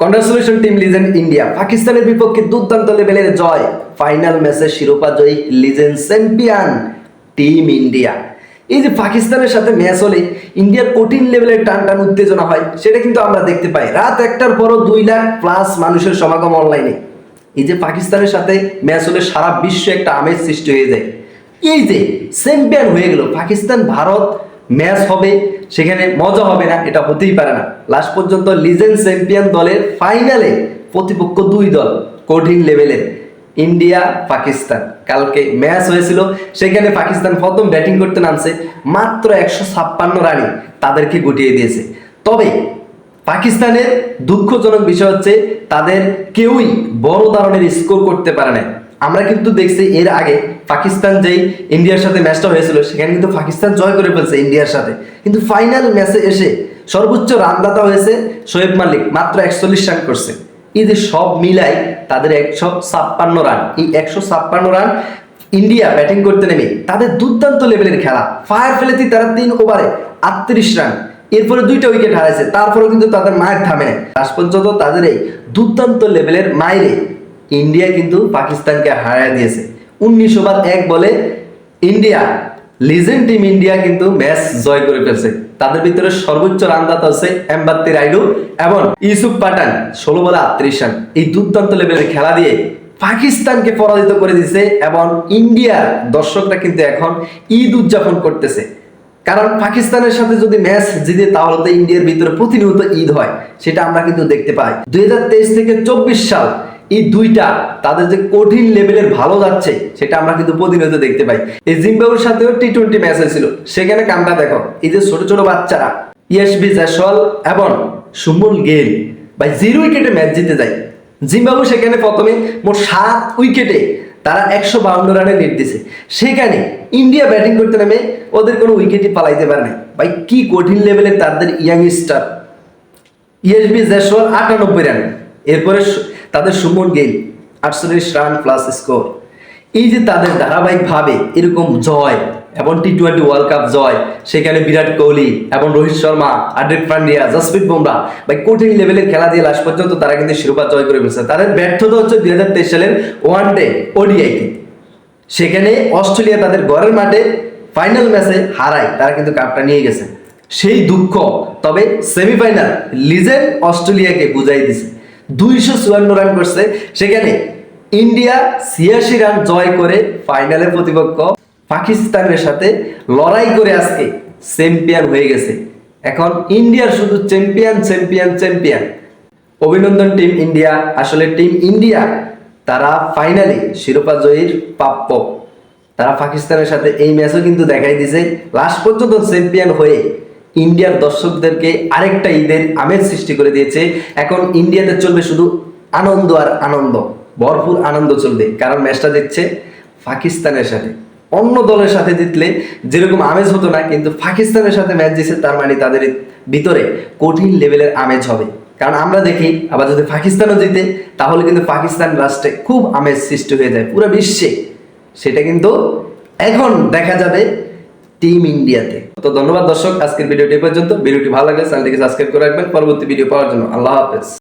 Congratulation team legend India পাকিস্তানের বিপক্ষে দুর্দান্ত লেভেলের জয়। ফাইনাল ম্যাচে শিরোপা জয়ী লিজেন্ড চ্যাম্পিয়ন টিম ইন্ডিয়া এই যে পাকিস্তানের সাথে ম্যাচ হলে ইন্ডিয়ার কঠিন লেভেলের টান টান উত্তেজনা হয়, সেটা কিন্তু আমরা দেখতে পাই। রাত একটার পরও দুই লাখ প্লাস মানুষের সমাগম অনলাইনে এই যে পাকিস্তানের সাথে ম্যাচ হলে সারা বিশ্বে একটা আমেজ সৃষ্টি হয়ে যায়। এই যে চ্যাম্পিয়ন হয়ে গেল পাকিস্তান ভারত ম্যাচ হবে, সেখানে মজা হবে না, এটা হতেই পারে না। লাস্ট পর্যন্ত লিজেন্ড চ্যাম্পিয়ন দলের ফাইনালে প্রতিপক্ষ দুই দল কঠিন লেভেলের ইন্ডিয়া পাকিস্তান কালকে ম্যাচ হয়েছিল, সেখানে পাকিস্তান প্রথম ব্যাটিং করতে নামছে, মাত্র একশো ছাপ্পান্ন রানে তাদেরকে গুটিয়ে দিয়েছে। তবে পাকিস্তানের দুঃখজনক বিষয় হচ্ছে, তাদের কেউই বড় ধরনের স্কোর করতে পারে না আমরা কিন্তু দেখছি এর আগে পাকিস্তান যেই ইন্ডিয়ার সাথে ম্যাচটা হয়েছিল, সেখানে কিন্তু পাকিস্তান জয় করে ফেলছে ইন্ডিয়ার সাথে। কিন্তু ফাইনাল ম্যাচে এসে সর্বোচ্চ রানদাতা হয়েছে শোয়েব মালিক, মাত্র একচল্লিশ রান করছে। এই যে সব মিলাই তাদের একশো ছাপ্পান্ন রান। এই একশো ছাপ্পান্ন রান ইন্ডিয়া ব্যাটিং করতে নেমে তাদের দুর্দান্ত লেভেলের খেলা। ফায়ার ফেলেতে তারা তিন ওভারে আটত্রিশ রান। এরপরে দুইটা উইকেট হারাইছে, তারপরেও কিন্তু তাদের মায়ের থামে না লাস্ট পর্যন্ত তাদের এই দুর্দান্ত লেভেলের মাইরে ইন্ডিয়া কিন্তু পাকিস্তানকে হারায় দিয়েছে। উনিশ ওভার এক বলে ইন্ডিয়া লিজেন্ড টিম ইন্ডিয়া কিন্তু ম্যাচ জয় করে ফেলছে। তাদের ভিতরে সর্বোচ্চ রানদাতা হচ্ছে এমবাত্তি রাইডু এবং ইউসুফ পাঠান, ষোলো বলে আটত্রিশ রান। এই দুর্দান্ত লেভেলের খেলা দিয়ে পাকিস্তানকে পরাজিত করে দিছে এবং ইন্ডিয়ার দর্শকরা কিন্তু এখন ঈদ উদযাপন করতেছে। কারণ পাকিস্তানের সাথে যদি ম্যাচ জিতে তাহলে তো ইন্ডিয়ার ভিতরে প্রতিনিয়ত ঈদ হয়, সেটা আমরা কিন্তু দেখতে পাই। দুই হাজার তেইশ থেকে চব্বিশ সাল এই দুইটা তাদের যে কঠিন লেভেলের ভালো যাচ্ছে, সেটা আমরা কিন্তু প্রতিনিয়ত দেখতে পাই। এই জিম্বাবুর সাথেও টি টোয়েন্টি ম্যাচ হয়েছিল। সেখানে কামটা দেখো, এই যে ছোট ছোট বাচ্চারা ইয়াসবি জাসওয়াল এবং সুমুল গেল। ভাই জিরো উইকেটে ম্যাচ জিতে যায়। জিম্বাবু সেখানে প্রথমে মোট সাত উইকেটে তারা একশো বাউন্ন রানে লিড দিছে। সেখানে ইন্ডিয়া ব্যাটিং করতে নেমে ওদের কোনো উইকেটই পালাইতে পারে না ভাই, কি কঠিন লেভেলের তাদের ইয়াং স্টার ইএসবি জেসওয়াল আটানব্বই রান। এরপরে তাদের সুমন গেইল, আটচল্লিশ রান প্লাস স্কোর এই যে তাদের ধারাবাহিকভাবে এরকম জয় এবং টি টোয়েন্টি ওয়ার্ল্ড কাপ জয়, সেখানে বিরাট কোহলি এবং রোহিত শর্মা, হার্দিক পান্ডিয়া, জসপ্রীত বুমরা, ভাই কঠিন লেভেলের খেলা দিয়ে লাস্ট পর্যন্ত তারা কিন্তু শিরোপা জয় করে ফেলছে। তাদের ব্যর্থতা হচ্ছে দুই হাজার তেইশ সালের ওয়ান ডে ওডিআইতে সেখানে অস্ট্রেলিয়া তাদের ঘরের মাঠে ফাইনাল ম্যাচে হারায়, তারা কিন্তু কাপটা নিয়ে গেছে। সেই দুঃখ, তবে সেমিফাইনাল লিজেন্ড অস্ট্রেলিয়াকে বুঝাই দিছে। দুইশো চুয়ান্ন রান করছে। সেখানে ইন্ডিয়া ছিয়াশি রান জয় করে ফাইনালে প্রতিপক্ষ পাকিস্তানের সাথে লড়াই করে আজকে চ্যাম্পিয়ন হয়ে গেছে। এখন ইন্ডিয়ার শুধু চ্যাম্পিয়ন চ্যাম্পিয়ন চ্যাম্পিয়ন অভিনন্দন টিম ইন্ডিয়া। আসলে টিম ইন্ডিয়া, তারা ফাইনালি শিরোপা জয়ীর প্রাপ্য। তারা পাকিস্তানের সাথে এই ম্যাচও কিন্তু দেখাই দিছে। লাস্ট পর্যন্ত চ্যাম্পিয়ন হয়ে ইন্ডিয়ার দর্শকদেরকে আরেকটা ঈদের আমেজ সৃষ্টি করে দিয়েছে। এখন ইন্ডিয়াতে চলবে শুধু আনন্দ আর আনন্দ। ভরপুর আনন্দ চলবে, কারণ ম্যাচটা দিচ্ছে পাকিস্তানের সাথে। অন্য দলের সাথে জিতলে যেরকম আমেজ হতো না, কিন্তু পাকিস্তানের সাথে ম্যাচ দিচ্ছে তার মানে তাদের ভিতরে কঠিন লেভেলের আমেজ হবে। কারণ আমরা দেখি, আবার যদি পাকিস্তানও জিতে, তাহলে কিন্তু পাকিস্তান রাষ্ট্রে খুব আমেজ সৃষ্টি হয়ে যায়, পুরো বিশ্বে। সেটা কিন্তু এখন দেখা যাবে। টিম ইন্ডিয়াতে তো ধন্যবাদ দর্শক, আজকের ভিডিওটি পর্যন্ত। ভিডিওটি ভালো লাগলে চ্যানেলটিকে সাবস্ক্রাইব করে রাখবেন। পরবর্তী ভিডিও পাওয়ার জন্য আল্লাহ হাফেজ।